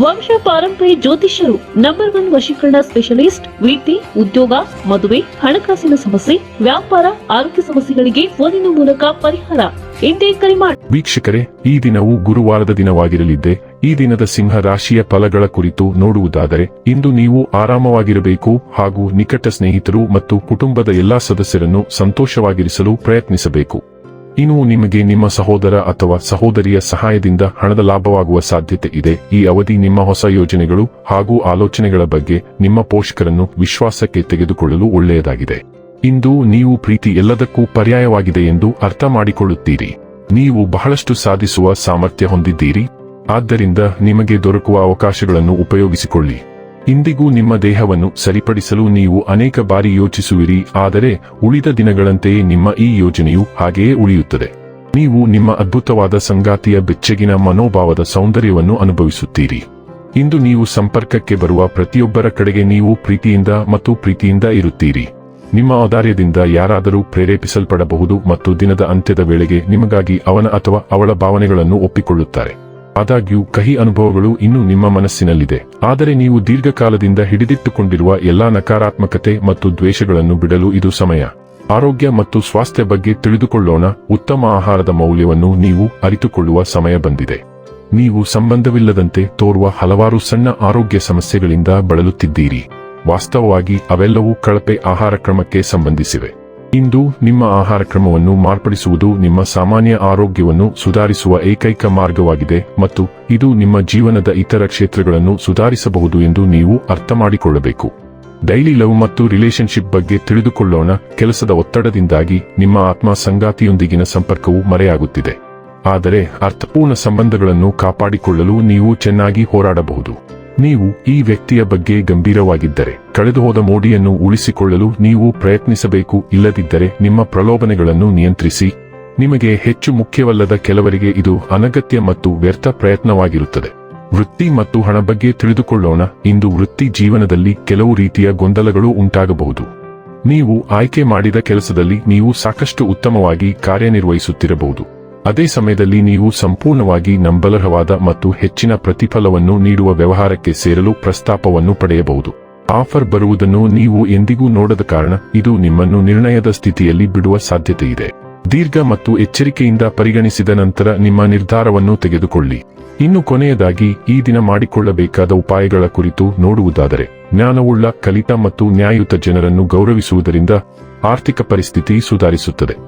ವಂಶ ಪಾರಂಪರ್ಯ ಜ್ಯೋತಿಷ್ಯರು ನಂಬರ್ ಒನ್ ವಶೀಕರಣ ಸ್ಪೆಷಲಿಸ್ಟ್ ವಿಟಿ ಉದ್ಯೋಗ, ಮದುವೆ, ಹಣಕಾಸಿನ ಸಮಸ್ಯೆ, ವ್ಯಾಪಾರ, ಆರೋಗ್ಯ ಸಮಸ್ಯೆಗಳಿಗೆ ಫೋನಿನ ಮೂಲಕ ಪರಿಹಾರ. ಇಂದೇ ಕರೆ ಮಾಡಿ ವೀಕ್ಷಕರೇ, ಈ ದಿನವು ಗುರುವಾರದ ದಿನವಾಗಿರಲಿದ್ದೆ. ಈ ದಿನದ ಸಿಂಹ ರಾಶಿಯ ಫಲಗಳ ಕುರಿತು ನೋಡುವುದಾದರೆ, ಇಂದು ನೀವು ಆರಾಮವಾಗಿರಬೇಕು ಹಾಗೂ ನಿಕಟ ಸ್ನೇಹಿತರು ಮತ್ತು ಕುಟುಂಬದ ಎಲ್ಲಾ ಸದಸ್ಯರನ್ನು ಸಂತೋಷವಾಗಿರಿಸಲು ಪ್ರಯತ್ನಿಸಬೇಕು. ಇನ್ನು ನಿಮಗೆ ನಿಮ್ಮ ಸಹೋದರ ಅಥವಾ ಸಹೋದರಿಯ ಸಹಾಯದಿಂದ ಹಣದ ಲಾಭವಾಗುವ ಸಾಧ್ಯತೆ ಇದೆ. ಈ ಅವಧಿ ನಿಮ್ಮ ಹೊಸ ಯೋಜನೆಗಳು ಹಾಗೂ ಆಲೋಚನೆಗಳ ಬಗ್ಗೆ ನಿಮ್ಮ ಪೋಷಕರನ್ನು ವಿಶ್ವಾಸಕ್ಕೆ ತೆಗೆದುಕೊಳ್ಳಲು ಒಳ್ಳೆಯದಾಗಿದೆ. ಇಂದು ನೀವು ಪ್ರೀತಿ ಎಲ್ಲದಕ್ಕೂ ಪರ್ಯಾಯವಾಗಿದೆ ಎಂದು ಅರ್ಥ ಮಾಡಿಕೊಳ್ಳುತ್ತೀರಿ. ನೀವು ಬಹಳಷ್ಟು ಸಾಧಿಸುವ ಸಾಮರ್ಥ್ಯ ಹೊಂದಿದ್ದೀರಿ. ಆದ್ದರಿಂದ ನಿಮಗೆ ದೊರಕುವ ಅವಕಾಶಗಳನ್ನು ಉಪಯೋಗಿಸಿಕೊಳ್ಳಿ. ಇಂದಿಗೂ ನಿಮ್ಮ ದೇಹವನ್ನು ಸರಿಪಡಿಸಲು ನೀವು ಅನೇಕ ಬಾರಿ ಯೋಚಿಸುವಿರಿ, ಆದರೆ ಉಳಿದ ದಿನಗಳಂತೆಯೇ ನಿಮ್ಮ ಈ ಯೋಜನೆಯು ಹಾಗೆಯೇ ಉಳಿಯುತ್ತದೆ. ನೀವು ನಿಮ್ಮ ಅದ್ಭುತವಾದ ಸಂಗಾತಿಯ ಬೆಚ್ಚಗಿನ ಮನೋಭಾವದ ಸೌಂದರ್ಯವನ್ನು ಅನುಭವಿಸುತ್ತೀರಿ. ಇಂದು ನೀವು ಸಂಪರ್ಕಕ್ಕೆ ಬರುವ ಪ್ರತಿಯೊಬ್ಬರ ಕಡೆಗೆ ನೀವು ಪ್ರೀತಿಯಿಂದ ಮತ್ತು ಪ್ರೀತಿಯಿಂದ ಇರುತ್ತೀರಿ. ನಿಮ್ಮ ಔದಾರ್ಯದಿಂದ ಯಾರಾದರೂ ಪ್ರೇರೇಪಿಸಲ್ಪಡಬಹುದು ಮತ್ತು ದಿನದ ಅಂತ್ಯದ ವೇಳೆಗೆ ನಿಮಗಾಗಿ ಅವನ ಅಥವಾ ಅವಳ ಭಾವನೆಗಳನ್ನು ಒಪ್ಪಿಕೊಳ್ಳುತ್ತಾರೆ. ಆದಾಗ್ಯೂ ಕಹಿ ಅನುಭವಗಳು ಇನ್ನೂ ನಿಮ್ಮ ಮನಸ್ಸಿನಲ್ಲಿದೆ. ಆದರೆ ನೀವು ದೀರ್ಘಕಾಲದಿಂದ ಹಿಡಿದಿಟ್ಟುಕೊಂಡಿರುವ ಎಲ್ಲಾ ನಕಾರಾತ್ಮಕತೆ ಮತ್ತು ದ್ವೇಷಗಳನ್ನು ಬಿಡಲು ಇದು ಸಮಯ. ಆರೋಗ್ಯ ಮತ್ತು ಸ್ವಾಸ್ಥ್ಯ ಬಗ್ಗೆ ತಿಳಿದುಕೊಳ್ಳೋಣ. ಉತ್ತಮ ಆಹಾರದ ಮೌಲ್ಯವನ್ನು ನೀವು ಅರಿತುಕೊಳ್ಳುವ ಸಮಯ ಬಂದಿದೆ. ನೀವು ಸಂಬಂಧವಿಲ್ಲದಂತೆ ತೋರುವ ಹಲವಾರು ಸಣ್ಣ ಆರೋಗ್ಯ ಸಮಸ್ಯೆಗಳಿಂದ ಬಳಲುತ್ತಿದ್ದೀರಿ. ವಾಸ್ತವವಾಗಿ ಅವೆಲ್ಲವೂ ಕಳಪೆ ಆಹಾರ ಕ್ರಮಕ್ಕೆ ಸಂಬಂಧಿಸಿವೆ. ಇಂದು ನಿಮ್ಮ ಆಹಾರ ಕ್ರಮವನ್ನು ಮಾರ್ಪಡಿಸುವುದು ನಿಮ್ಮ ಸಾಮಾನ್ಯ ಆರೋಗ್ಯವನ್ನು ಸುಧಾರಿಸುವ ಏಕೈಕ ಮಾರ್ಗವಾಗಿದೆ ಮತ್ತು ಇದು ನಿಮ್ಮ ಜೀವನದ ಇತರ ಕ್ಷೇತ್ರಗಳನ್ನು ಸುಧಾರಿಸಬಹುದು ಎಂದು ನೀವು ಅರ್ಥ ಮಾಡಿಕೊಳ್ಳಬೇಕು ಡೈಲಿ ಲವ್ ಮತ್ತು ರಿಲೇಶನ್ಶಿಪ್ ಬಗ್ಗೆ ತಿಳಿದುಕೊಳ್ಳೋಣ, ಕೆಲಸದ ಒತ್ತಡದಿಂದಾಗಿ ನಿಮ್ಮ ಆತ್ಮ ಸಂಗಾತಿಯೊಂದಿಗಿನ ಸಂಪರ್ಕವು ಮರೆಯಾಗುತ್ತಿದೆ. ಆದರೆ ಅರ್ಥಪೂರ್ಣ ಸಂಬಂಧಗಳನ್ನು ಕಾಪಾಡಿಕೊಳ್ಳಲು ನೀವು ಚೆನ್ನಾಗಿ ಹೋರಾಡಬಹುದು. ನೀವು ಈ ವ್ಯಕ್ತಿಯ ಬಗ್ಗೆ ಗಂಭೀರವಾಗಿದ್ದರೆ, ಕಳೆದುಹೋದ ಮೋಡಿಯನ್ನು ಉಳಿಸಿಕೊಳ್ಳಲು ನೀವು ಪ್ರಯತ್ನಿಸಬೇಕು, ಇಲ್ಲದಿದ್ದರೆ ನಿಮ್ಮ ಪ್ರಲೋಭನೆಗಳನ್ನು ನಿಯಂತ್ರಿಸಿ. ನಿಮಗೆ ಹೆಚ್ಚು ಮುಖ್ಯವಲ್ಲದ ಕೆಲವರಿಗೆ ಇದು ಅನಗತ್ಯ ಮತ್ತು ವ್ಯರ್ಥ ಪ್ರಯತ್ನವಾಗಿರುತ್ತದೆ. ವೃತ್ತಿ ಮತ್ತು ಹಣ ಬಗ್ಗೆ ತಿಳಿದುಕೊಳ್ಳೋಣ, ಇಂದು ವೃತ್ತಿ ಜೀವನದಲ್ಲಿ ಕೆಲವು ರೀತಿಯ ಗೊಂದಲಗಳು ಉಂಟಾಗಬಹುದು. ನೀವು ಆಯ್ಕೆ ಮಾಡಿದ ಕೆಲಸದಲ್ಲಿ ನೀವು ಸಾಕಷ್ಟು ಉತ್ತಮವಾಗಿ ಕಾರ್ಯನಿರ್ವಹಿಸುತ್ತಿರಬಹುದು. ಅದೇ ಸಮಯದಲ್ಲಿ ನೀವು ಸಂಪೂರ್ಣವಾಗಿ ನಂಬಲರ್ಹವಾದ ಮತ್ತು ಹೆಚ್ಚಿನ ಪ್ರತಿಫಲವನ್ನು ನೀಡುವ ವ್ಯವಹಾರಕ್ಕೆ ಸೇರಲು ಪ್ರಸ್ತಾಪವನ್ನು ಪಡೆಯಬಹುದು. ಆಫರ್ ಬರುವುದನ್ನು ನೀವು ಎಂದಿಗೂ ನೋಡದ ಕಾರಣ ಇದು ನಿಮ್ಮನ್ನು ನಿರ್ಣಯದ ಸ್ಥಿತಿಯಲ್ಲಿ ಬಿಡುವ ಸಾಧ್ಯತೆಯಿದೆ. ದೀರ್ಘ ಮತ್ತು ಎಚ್ಚರಿಕೆಯಿಂದ ಪರಿಗಣಿಸಿದ ನಂತರ ನಿಮ್ಮ ನಿರ್ಧಾರವನ್ನು ತೆಗೆದುಕೊಳ್ಳಿ. ಇನ್ನು ಕೊನೆಯದಾಗಿ, ಈ ದಿನ ಮಾಡಿಕೊಳ್ಳಬೇಕಾದ ಉಪಾಯಗಳ ಕುರಿತು ನೋಡುವುದಾದರೆ, ಜ್ಞಾನವುಳ್ಳ, ಕಲಿತ ಮತ್ತು ನ್ಯಾಯಯುತ ಜನರನ್ನು ಗೌರವಿಸುವುದರಿಂದ ಆರ್ಥಿಕ ಪರಿಸ್ಥಿತಿ ಸುಧಾರಿಸುತ್ತದೆ.